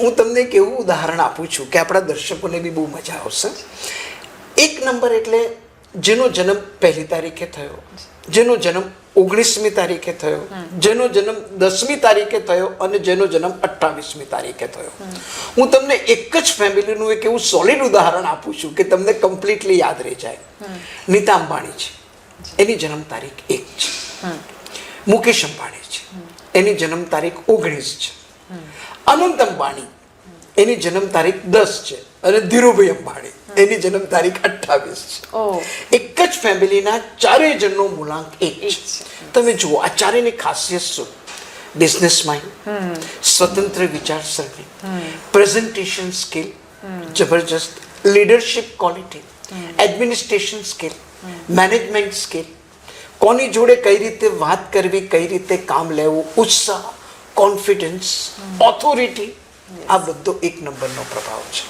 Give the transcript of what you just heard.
હું તમને એક એવું ઉદાહરણ આપું છું કે આપણા દર્શકોને બી બહુ મજા આવશે. એક નંબર એટલે જેનો જન્મ પહેલી તારીખે થયો જેનો જન્મ ઓગણીસમી તારીખે થયો જેનો જન્મ દસમી તારીખે થયો અને જેનો જન્મ અઠ્ઠાવીસમી તારીખે થયો. હું તમને એક જ ફેમિલીનું એક એવું સોલિડ ઉદાહરણ આપું છું કે તમને કમ્પ્લીટલી યાદ રહી જાય. નીતા અંબાણી છે. એની જન્મ તારીખ એક છે. મુકેશ અંબાણી છે. એની જન્મ તારીખ ઓગણીસ છે. અનંત અંબાણી. એની જન્મ તારીખ દસ છે અને ધીરુભાઈ અંબાણી. એની જન્મ તારીખ અઠ્ઠાવીસ છે. એક જ ફેમિલીના ચારેય જણનો મૂલાંક એક છે. તમે જુઓ આ ચારેયની ખાસિયત શું? બિઝનેસ માઇન્ડ સ્વતંત્ર વિચારસરણી પ્રેઝન્ટેશન સ્કિલ જબરજસ્ત leadership quality administration skill management skill કોની જોડે કઈ રીતે વાત કરવી કઈ રીતે કામ લેવું ઉત્સાહ કોન્ફિડન્સ ઓથોરિટી આ બધો એક નંબરનો પ્રભાવ છે.